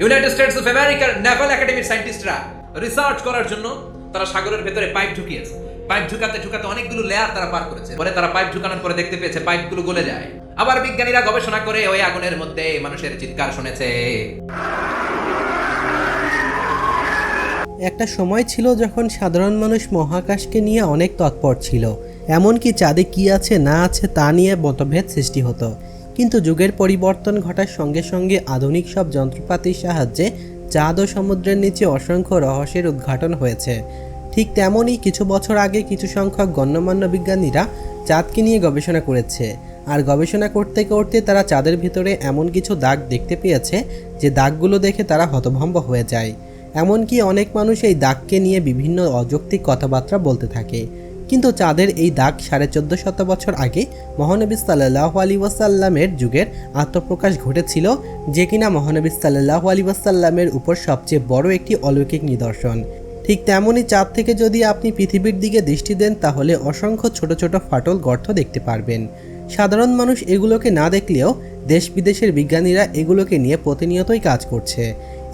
United States of আমেরিকার naval একাডেমির সায়েন্টিস্টরা রিসার্চ করার জন্য তারা সাগরের ভেতরে পাইপ ঢুকিয়েছে। পাইপ ঢুকাতে ঢুকাতে অনেকগুলো লেয়ার তারা পার করেছে। পরে তারা পাইপ ঢুকানোর পরে দেখতে পেয়েছে পাইপগুলো গলে যায়। আবার বিজ্ঞানীরা গবেষণা করে ওই আগুনের মধ্যে মানুষের চিৎকার শুনেছে। একটা সময় ছিল যখন সাধারণ মানুষ মহাকাশকে নিয়ে অনেক তৎপর ছিল। এমনকি চাঁদে কি আছে না আছে তা নিয়ে মতভেদ সৃষ্টি হতো। কিন্তু যুগের পরিবর্তন ঘটার সঙ্গে সঙ্গে আধুনিক সব যন্ত্রপাতির সাহায্যে চাঁদ ও সমুদ্রের নিচে অসংখ্য রহস্যের উদ্ঘাটন হয়েছে। ঠিক তেমনই কিছু বছর আগে কিছু সংখ্যক গণ্যমান্য বিজ্ঞানীরা চাঁদকে নিয়ে গবেষণা করেছে। আর গবেষণা করতে করতে তারা চাঁদের ভিতরে এমন কিছু দাগ দেখতে পেয়েছে যে দাগগুলো দেখে তারা হতভম্ব হয়ে যায়। এমনকি অনেক মানুষ এই দাগকে নিয়ে বিভিন্ন অযৌক্তিক কথাবার্তা বলতে থাকে। কিন্তু চাঁদের এই দাগ সাড়ে চোদ্দ শত বছর আগে মহানবী সাল্লাহ আলী ওয়াসাল্লামের যুগের আত্মপ্রকাশ ঘটেছিল, যে কিনা মহানবী সাল্লাহ আলী ওয়াসাল্লামের উপর সবচেয়ে বড় একটি অলৌকিক নিদর্শন। ঠিক তেমনই চাঁদ থেকে যদি আপনি পৃথিবীর দিকে দৃষ্টি দেন, তাহলে অসংখ্য ছোট ছোট ফাটল গর্ত দেখতে পারবেন। সাধারণ মানুষ এগুলোকে না দেখলেও দেশ বিদেশের বিজ্ঞানীরা এগুলোকে নিয়ে প্রতিনিয়তই কাজ করছে।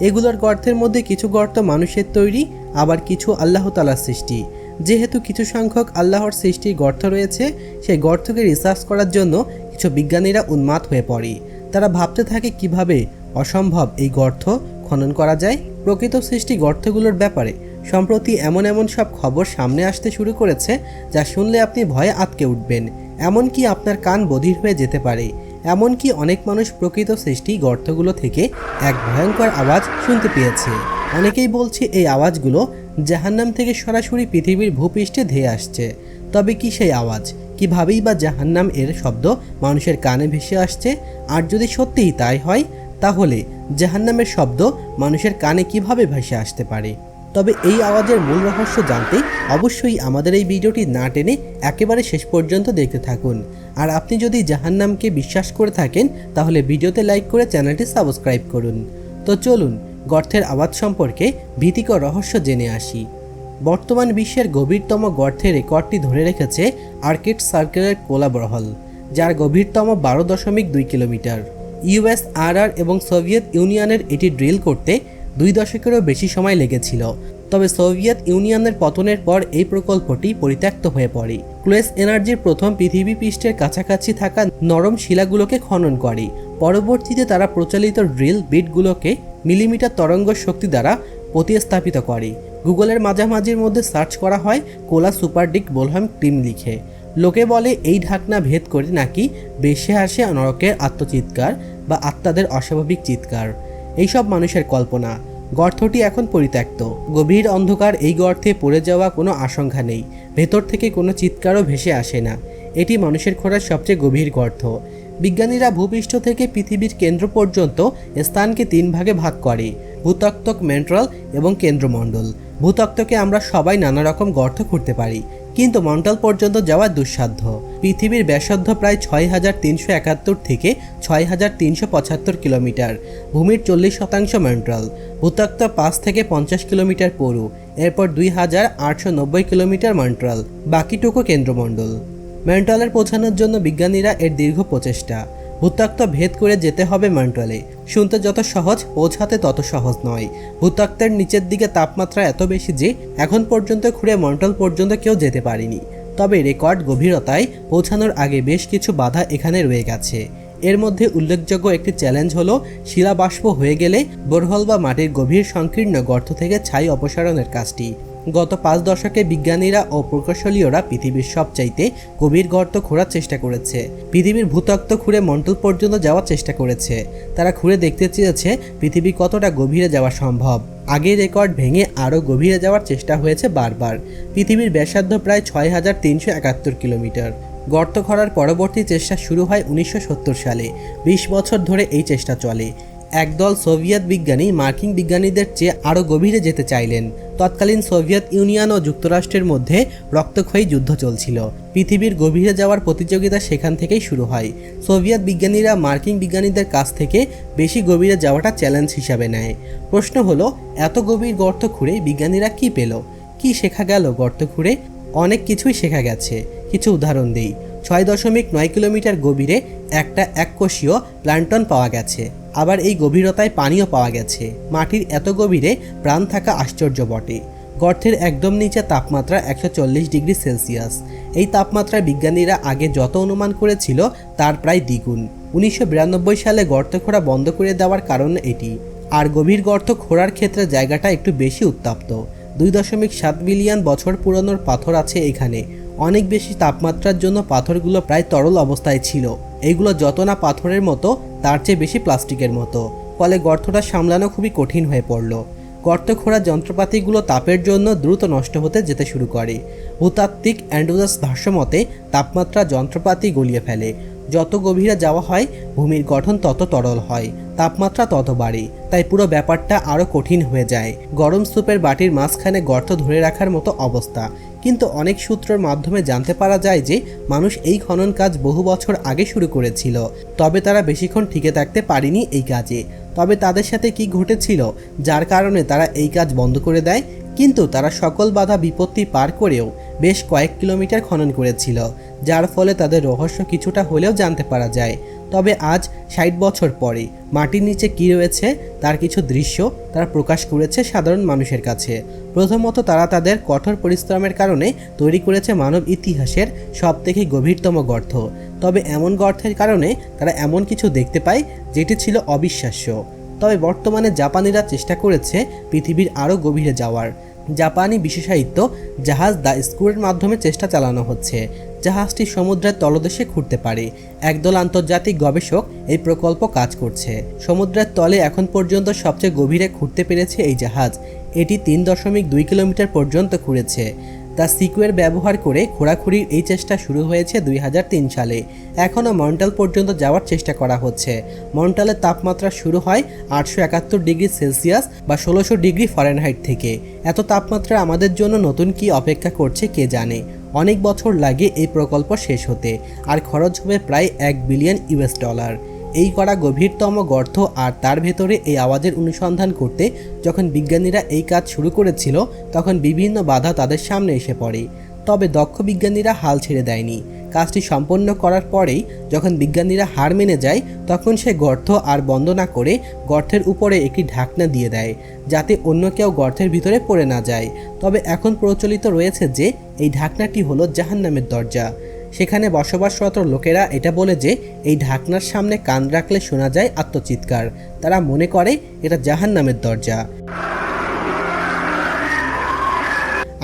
এগুলোর গর্তের মধ্যে কিছু গর্ত মানুষের তৈরি, আবার কিছু আল্লাহ তালার সৃষ্টি। যেহেতু কিছু সংখ্যক আল্লাহর সৃষ্টির গর্ত রয়েছে, সেই গর্তকে রিসার্চ করার জন্য কিছু বিজ্ঞানীরা উন্মাদ হয়ে পড়ে। তারা ভাবতে থাকে কীভাবে অসম্ভব এই গর্ত খনন করা যায়। প্রকৃত সৃষ্টি গর্তগুলোর ব্যাপারে সম্প্রতি এমন এমন সব খবর সামনে আসতে শুরু করেছে, যা শুনলে আপনি ভয়ে আটকে উঠবেন। এমনকি আপনার কান বধির হয়ে যেতে পারে। এমনকি অনেক মানুষ প্রকৃত সৃষ্টি গর্তগুলো থেকে এক ভয়ঙ্কর আওয়াজ শুনতে পেয়েছে। অনেকেই বলছে এই আওয়াজগুলো জাহান্নাম থেকে সরাসরি পৃথিবীর ভূপৃষ্ঠে ধেয়ে আসছে। তবে কি সেই আওয়াজ? কীভাবেই বা জাহান্নাম এর শব্দ মানুষের কানে ভেসে আসছে? আর যদি সত্যিই তাই হয়, তাহলে জাহান্নামের শব্দ মানুষের কানে কীভাবে ভেসে আসতে পারে? তবে এই আওয়াজের মূল রহস্য জানতে অবশ্যই আমাদের এই ভিডিওটি না টেনে একেবারে শেষ পর্যন্ত দেখতে থাকুন। আর আপনি যদি জাহান্নামকে বিশ্বাস করে থাকেন, তাহলে ভিডিওতে লাইক করে চ্যানেলটি সাবস্ক্রাইব করুন। তো চলুন গর্তের আওয়াজ সম্পর্কে ভীতিকর রহস্য জেনে আসি। বর্তমান বিশ্বের গভীরতম গর্তের রেকর্ডটি ধরে রেখেছে আর্কিড সার্কেলের কোলাবরহল যার গভীরতম বারো দশমিক দুই কিলোমিটার। ইউএসআরআর এবং সোভিয়েত ইউনিয়নের এটি ড্রিল করতে দুই দশকেরও বেশি সময় লেগেছিল। তবে সোভিয়েত ইউনিয়নের পতনের পর এই প্রকল্পটি পরিত্যক্ত হয়ে পড়ে। ক্লোয়েস এনার্জির প্রথম পৃথিবী পৃষ্ঠের কাছাকাছি থাকা নরম শিলাগুলোকে খনন করে। পরবর্তীতে তারা প্রচলিত ড্রিল বিটগুলোকে মিলিমিটার তরঙ্গ শক্তি দ্বারা প্রতিস্থাপিত করে। গুগলের মাঝামাঝির মধ্যে সার্চ করা হয় কোলা সুপারডিক বোলহাম ক্রিম লিখে। লোকে বলে, এই ঢাকনা ভেদ করে নাকি বেশে আসে নরকের আত্মচিৎকার বা আত্মাদের অস্বাভাবিক চিৎকার? এইসব মানুষের কল্পনা। গর্তটি এখন পরিত্যক্ত। গভীর অন্ধকার, এই গর্তে পড়ে যাওয়া কোনো আশঙ্কা নেই। ভেতর থেকে কোনো চিৎকারও ভেসে আসে না। এটি মানুষের খোঁড়ার সবচেয়ে গভীর গর্ত। বিজ্ঞানীরা ভূপৃষ্ঠ থেকে পৃথিবীর কেন্দ্র পর্যন্ত স্থানকে তিন ভাগে ভাগ করে ভূতত্ত্বক মেন্ট্রাল এবং কেন্দ্রমণ্ডল। ভূতত্ত্বকে আমরা সবাই নানা রকম গর্ত খুঁড়তে পারি, কিন্তু মন্ডল পর্যন্ত যাওয়া দুঃসাধ্য। পৃথিবীর ব্যাসার্ধ প্রায় ছয় হাজার তিনশো একাত্তর থেকে ছয় হাজার তিনশো পঁচাত্তর কিলোমিটার, ভূমির চল্লিশ শতাংশ মন্ট্রাল। ভূতত্ত্ব পাঁচ থেকে পঞ্চাশ কিলোমিটার পড়ু এরপর দুই হাজার আটশো নব্বই কিলোমিটার মন্ট্রাল, বাকিটুকু কেন্দ্রমণ্ডল। ম্যান্ট্রালের পৌঁছানোর জন্য বিজ্ঞানীরা এর দীর্ঘ প্রচেষ্টা। ভূতত্ত্ব ভেদ করে যেতে হবে ম্যান্ট্রালে। শুনতে যত সহজ, পৌঁছাতে তত সহজ নয়। ভূতত্ত্বের নিচের দিকে তাপমাত্রা এত বেশি যে, এখন পর্যন্ত খুঁড়ে মন্টল পর্যন্ত কেউ যেতে পারেনি। তবে রেকর্ড গভীরতায় পৌঁছানোর আগে বেশ কিছু বাধা এখানে রয়ে গেছে। এর মধ্যে উল্লেখযোগ্য একটি চ্যালেঞ্জ হলো, শিলাবাষ্প হয়ে গেলে বোরহল বা মাটির গভীর সংকীর্ণ গর্ত থেকে ছাই অপসারণের কাজটি। গত পাঁচ দশকে বিজ্ঞানীরা ও প্রকৌশলীয়রা পৃথিবীর সবচাইতে গভীর গর্ত খোঁড়ার চেষ্টা করেছে। পৃথিবীর ভূতত্ত্ব খুঁড়ে মন্টল পর্যন্ত যাওয়ার চেষ্টা করেছে। তারা খুঁড়ে দেখতে চেয়েছে পৃথিবী কতটা গভীরে যাওয়া সম্ভব। আগের রেকর্ড ভেঙে আরও গভীরে যাওয়ার চেষ্টা হয়েছে বারবার। পৃথিবীর ব্যাসার্ধ প্রায় ছয় হাজার তিনশো একাত্তর কিলোমিটার। গর্ত খরার পরবর্তী চেষ্টা শুরু হয় উনিশশো সত্তর সালে। বিশ বছর ধরে এই চেষ্টা চলে। একদল সোভিয়েত বিজ্ঞানী মার্কিন বিজ্ঞানীদের চেয়ে আরও গভীরে যেতে চাইলেন। তৎকালীন সোভিয়েত ইউনিয়ন ও যুক্তরাষ্ট্রের মধ্যে রক্তক্ষয়ী যুদ্ধ চলছিল। পৃথিবীর গভীরে যাওয়ার প্রতিযোগিতা সেখান থেকেই শুরু হয়। সোভিয়েত বিজ্ঞানীরা মার্কিন বিজ্ঞানীদের কাছ থেকে বেশি গভীরে যাওয়াটা চ্যালেঞ্জ হিসাবে নেয়। প্রশ্ন হলো, এত গভীর গর্ত খুঁড়ে বিজ্ঞানীরা কি পেল? কি শেখা গেল গর্ত খুঁড়ে? অনেক কিছুই শেখা গেছে। কিছু উদাহরণ দিই। ছয় দশমিক নয় কিলোমিটার গভীরে একটা এককোষীয় প্ল্যান্টন পাওয়া গেছে। আবার এই গভীরতায় পানিও পাওয়া গেছে। মাটির এত গভীরে প্রাণ থাকা আশ্চর্য বটে। গর্তের একদম নিচে তাপমাত্রা একশো চল্লিশ ডিগ্রি সেলসিয়াস। এই তাপমাত্রায় বিজ্ঞানীরা আগে যত অনুমান করেছিল, তার প্রায় দ্বিগুণ। উনিশশো বিরানব্বই সালে গর্ত খোঁড়া বন্ধ করে দেওয়ার কারণ এটি। আর গভীর গর্ত খোঁড়ার ক্ষেত্রে জায়গাটা একটু বেশি উত্তপ্ত। দুই দশমিক সাত বিলিয়ন বছর পুরনোর পাথর আছে এখানে। অনেক বেশি তাপমাত্রার জন্য পাথরগুলো প্রায় তরল অবস্থায় ছিল। এগুলো যত না পাথরের মতো, তার চেয়ে বেশি প্লাস্টিকের মতো। ফলে গর্তটা সামলানো খুবই কঠিন হয়ে পড়ল। গর্ত খোঁড়া যন্ত্রপাতিগুলো তাপের জন্য দ্রুত নষ্ট হতে যেতে শুরু করে। ভূতাত্ত্বিক অ্যান্ডোজাস ভাষ্যমতে তাপমাত্রা যন্ত্রপাতি গলিয়ে ফেলে। যত গভীরে যাওয়া হয়, ভূমির গঠন তত তরল হয়, তাপমাত্রা তত বাড়ে, তাই পুরো ব্যাপারটা আরও কঠিন হয়ে যায়। গরম স্তুপের বাটির মাঝখানে গর্ত ধরে রাখার মতো অবস্থা। কিন্তু অনেক সূত্রের মাধ্যমে জানতে পারা যায় যে, মানুষ এই খনন কাজ বহু বছর আগে শুরু করেছিল। তবে তারা বেশিক্ষণ টিকে থাকতে পারেনি এই কাজে। তবে তাদের সাথে কি ঘটেছিল, যার কারণে তারা এই কাজ বন্ধ করে দেয় কিন্তু তারা সকল বাধা বিপত্তি পার করেও বেশ কয়েক কিলোমিটার খনন করেছিল, যার ফলে তাদের রহস্য কিছুটা হলেও জানতে পারা যায়। তবে আজ, ষাট বছর পরে, মাটির নিচে কী রয়েছে তার কিছু দৃশ্য তারা প্রকাশ করেছে সাধারণ মানুষের কাছে। প্রথমত তারা তাদের কঠোর পরিশ্রমের কারণে তৈরি করেছে মানব ইতিহাসের সবথেকে গভীরতম গর্ত। তবে এমন গর্তের কারণে তারা এমন কিছু দেখতে পায়, যেটি ছিল অবিশ্বাস্য। তবে বর্তমানে জাপানিরা চেষ্টা করেছে পৃথিবীর আরও গভীরে যাওয়ার। জাপানি বিশেষায়িত জাহাজ দ্য স্কুরের মাধ্যমে চেষ্টা চালানো হচ্ছে। জাহাজটি সমুদ্রের তলদেশে ঘুরতে পারে। একদল আন্তর্জাতিক গবেষক এই প্রকল্প কাজ করছে। সমুদ্রের তলে এখন পর্যন্ত সবচেয়ে গভীরে ঘুরতে পেরেছে এই জাহাজ। এটি তিন দশমিক দুই কিলোমিটার পর্যন্ত ঘুরেছে। দ্য সিকুয়ের ব্যবহার করে ঘোরাঘুরির এই চেষ্টা শুরু হয়েছে দুই হাজার তিন সালে। এখনও মন্টাল পর্যন্ত যাওয়ার চেষ্টা করা হচ্ছে। মন্টালের তাপমাত্রা শুরু হয় আটশো একাত্তর ডিগ্রি সেলসিয়াস বা ষোলোশো ডিগ্রি ফরেনহাইট থেকে। এত তাপমাত্রা আমাদের জন্য নতুন কি অপেক্ষা করছে কে জানে? অনেক বছর লাগে এই প্রকল্প শেষ হতে। আর খরচ হবে প্রায় এক বিলিয়ন ইউএস ডলার। এই করা গভীরতম গর্ত আর তার ভেতরে এই আওয়াজের অনুসন্ধান করতে যখন বিজ্ঞানীরা এই কাজ শুরু করেছিল, তখন বিভিন্ন বাধা তাদের সামনে এসে পড়ে। তবে দক্ষ বিজ্ঞানীরা হাল ছেড়ে দেয়নি। কাজটি সম্পন্ন করার পরেই যখন বিজ্ঞানীরা হার মেনে যায়, তখন সে গর্ত আর বন্ধ না করে গর্তের উপরে একটি ঢাকনা দিয়ে দেয়, যাতে অন্য কেউ গর্তের ভিতরে পড়ে না যায়। তবে এখন প্রচলিত রয়েছে যে, এই ঢাকনাটি হলো জাহান্নামের দরজা। সেখানে বসবাসরত লোকেরা এটা বলে যে, এই ঢাকনার সামনে কান রাখলে শোনা যায় আত্মচিৎকার। তারা মনে করে এটা জাহান্নামের দরজা।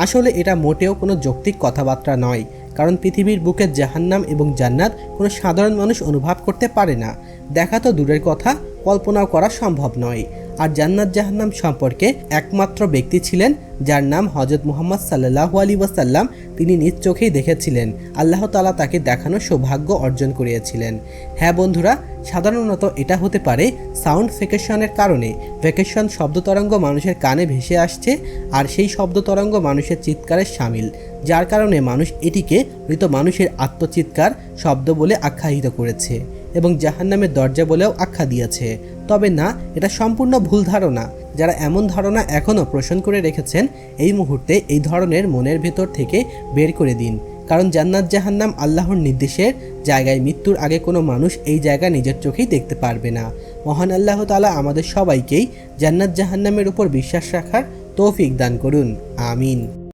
আসলে এটা মোটেও কোনো যৌক্তিক কথাবার্তা নয়, কারণ পৃথিবীর বুকে জাহান্নাম এবং জান্নাত কোনো সাধারণ মানুষ অনুভব করতে পারে না। দেখা তো দূরের কথা, কল্পনাও করা সম্ভব নয়। আর জান্নাত জাহান্নাম সম্পর্কে একমাত্র ব্যক্তি ছিলেন, যার নাম হজরত মুহাম্মদ সাল্লাহ আলী ওয়াসাল্লাম। তিনি নিজ চোখেই দেখেছিলেন। আল্লাহ তালা তাকে দেখানোর সৌভাগ্য অর্জন করিয়েছিলেন। হ্যাঁ বন্ধুরা, সাধারণত এটা হতে পারে সাউন্ড ভেকেশনের কারণে। ভেকেশন শব্দ তরঙ্গ মানুষের কানে ভেসে আসছে আর সেই শব্দ তরঙ্গ মানুষের চিৎকারের সামিল, যার কারণে মানুষ এটিকে মৃত মানুষের আত্মচিৎকার শব্দ বলে আখ্যায়িত করেছে এবং জাহান্নামের দরজা বলেও আখ্যা দিয়েছে। তবে না, এটা সম্পূর্ণ ভুল ধারণা। যারা এমন ধারণা এখনও পোষণ করে রেখেছেন, এই মুহূর্তে এই ধরনের মনের ভেতর থেকে বের করে দিন। কারণ জান্নাত জাহান্নাম আল্লাহর নির্দেশের জায়গায় মৃত্যুর আগে কোনো মানুষ এই জায়গা নিজের চোখেই দেখতে পারবে না। মহান আল্লাহ তালা আমাদের সবাইকেই জান্নাত জাহান্নামের উপর বিশ্বাস রাখার তৌফিক দান করুন। আমিন।